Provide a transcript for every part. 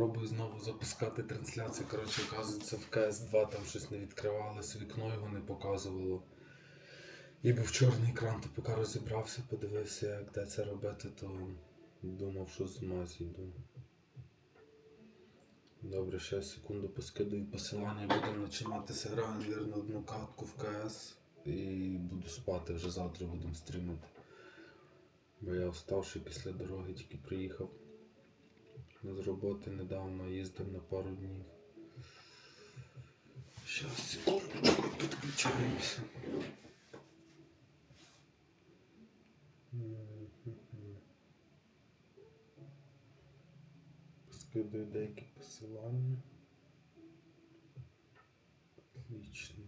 Пробую знову запускати трансляцію. Коротше, оказується, в CS2 там щось не відкривалось, вікно його не показувало. І був чорний екран, то поки розібрався, подивився, як де це робити, то думав, що з ума зійду. Добре, ще секунду поскидаю посилання, будемо починатися грати, вірно, одну катку в КС і буду спати, вже завтра будемо стрімити. Бо я вставши після дороги, тільки приїхав. З роботи недавно їздив на пару днів. Щас, секундочку, підключаємося. Скидаю деякі посилання. Отлично.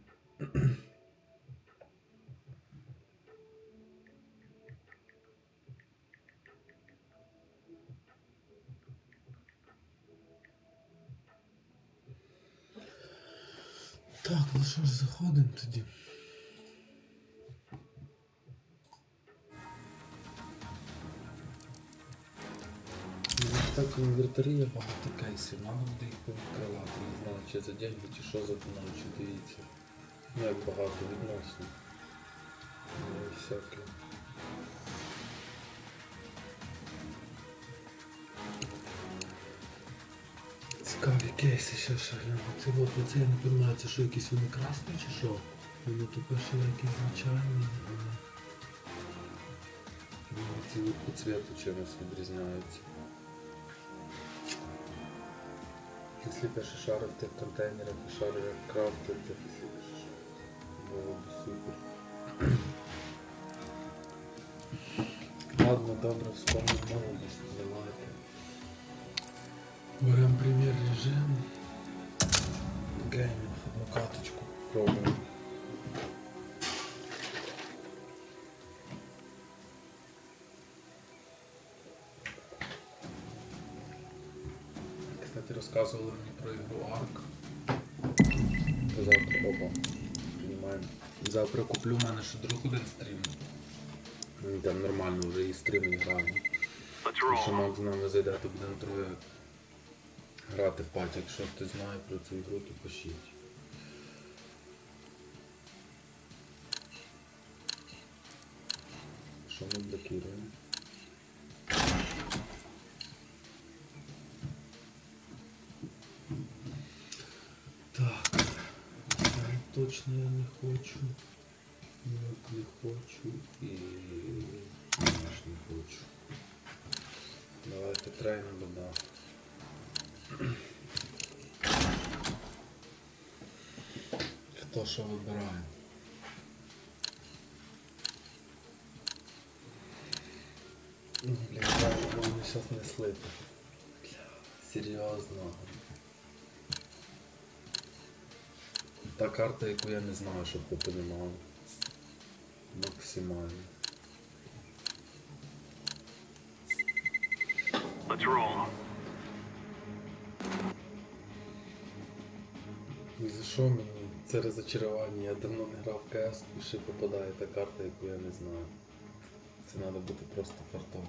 Так, ну що ж, заходимо тоді. Так є багато кейсів, треба буде їх повідкривати. Не знаю, чи за деньги, чи що за мною, чи дивіться. Ну, як багато відносно. Ну, всяке. Кейси, ще ще. Це от оце я не розумію, це що якісь вони красні чи що? Вони тут пише якісь звичайні. Ну, Ці от по цвету чимось відрізняються. Якщо пише шари в тих контейнерах і шари як крафтити, було б супер. Ладно, добре, вспомнив молодість. Беремо прем'єр режим. Геймінг, одну каточку. Пробуємо. Кстати, розказували мені про ігру Ark. Завтра опа. Піднімаємо. Завтра куплю в мене ще друг один стрім. Ну, Там нормально вже і стрім і граємо. Якщо Макс з нами зайде, то будемо троє грати в паті. Якщо хтось знає про цю ігру, то пишіть. Що ми блокуємо? Так, точно я не хочу. Ніяк не хочу і не хочу. Давайте трейна додам. Хто що вибирає? Ну, так, вони зараз не слити. Бля, серйозно. Та карта, яку я не знаю, щоб понімали. Максимально. Let's roll. І за що мені це розочарування? Я давно не грав в КС, і ще попадає та карта, яку я не знаю. Це треба бути просто фартовим.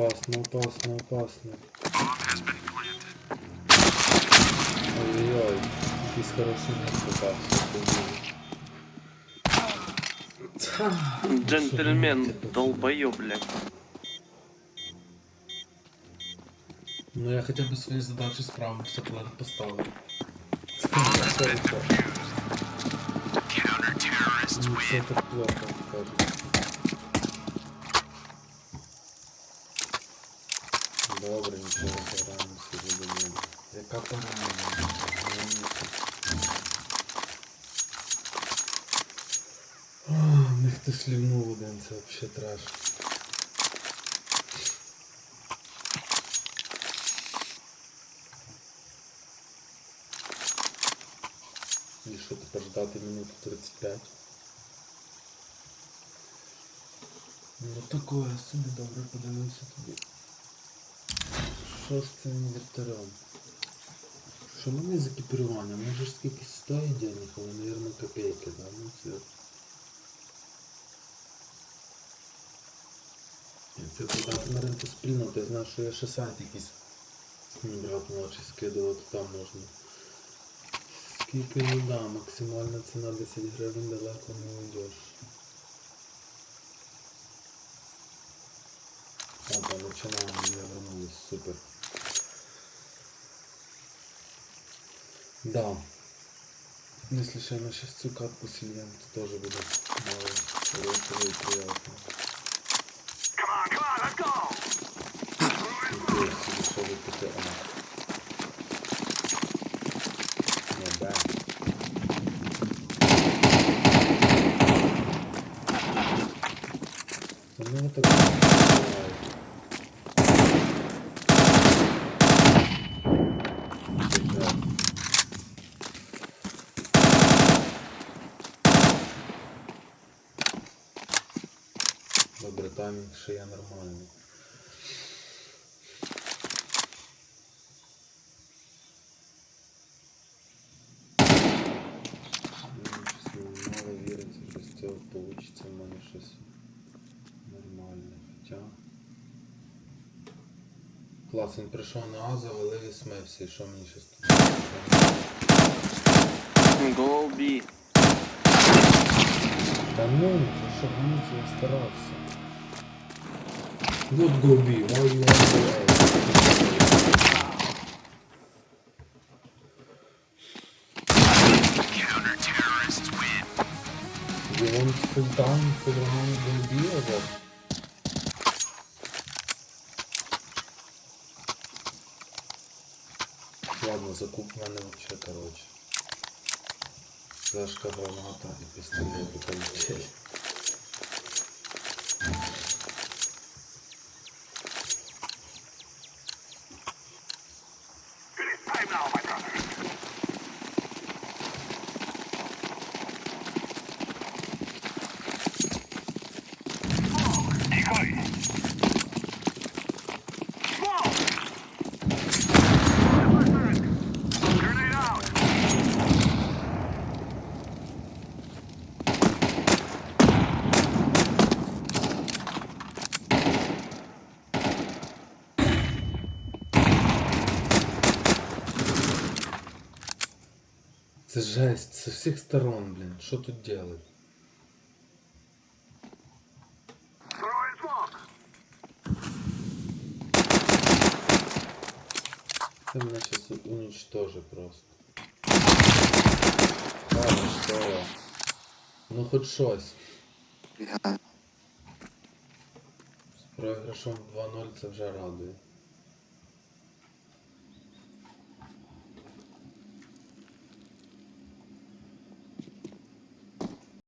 опасно, опасно, опасно. Bomb has been planted. Ой-ой-ой, якийсь хороший місць попався. Джентльмен, долбоёб, блядь. Ну я хоча б свої задачі справився, план поставив. Це хорошо. Counter-terrorists Ну win. все так плохо, кажуть. Добре, нічого, пограємо собі до мене. Яка пограма? В них хтось лівнув один, це взагалі треш. І що тепер ждати минуту 35? Ну такое собі добре подивився тобі. Цим вертарем? Що мене за екіпірування? Може ж скільки стоїть денег, але, мабуть, копейки, да? Ну це. Це подати на ринку спільноти, я знаю, що є ще сайт якийсь. Брат ночі скидувати, там можна. Скільки ну да, максимальна ціна 10 гривень далеко не уйдеш. А, там починаємо, я вернулись, супер. Да. Ну, если еще на шестью катку съем, то тоже будет мало и приятно. Ну, это... Ну, таймінг ще є нормальний. Ну, мені Мало віриться, що з цього вийде в мене щось нормальне. Хоча. Клас, він прийшов на Азу, але і смився, і що мені щось тут? Go B. Та ну, що гониться, я старався. Вот go B, why you want to A? Counter-terrorists win. You want full time, full round go B or what? Ладно, закуп в мене вообще, короче. Флешка, граната і пістолет і полетели. Це жесть, со всіх сторон, блін. Що тут делать? Throwing smoke. Це мене зараз уничтожить просто. Хорошо. Ну хоч щось. З програшом 2-0 це вже радує.